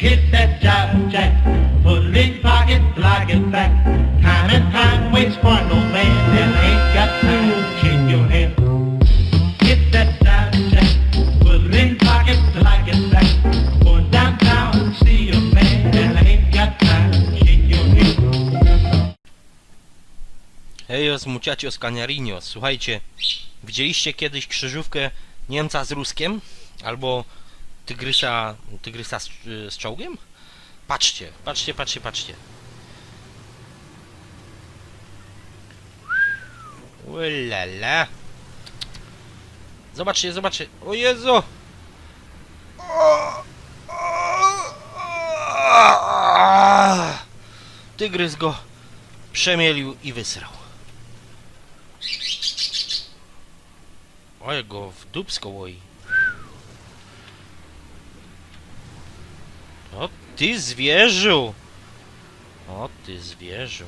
Hit that jive jack, put it in pocket, it back. Time and time waits for no man, and ain't got time shake that it back. See man, shake your hand. Hejos muchachos canarinos. Słuchajcie, widzieliście kiedyś krzyżówkę Niemca z Ruskiem? Albo tygrysa, tygrysa z, z czołgiem? Patrzcie, patrzcie, patrzcie, patrzcie. Ulala. Zobaczcie, zobaczcie. O Jezu! Tygrys go przemielił i wysrał. Oj, go w dupsko łoi. O ty zwierzu! O ty zwierzu.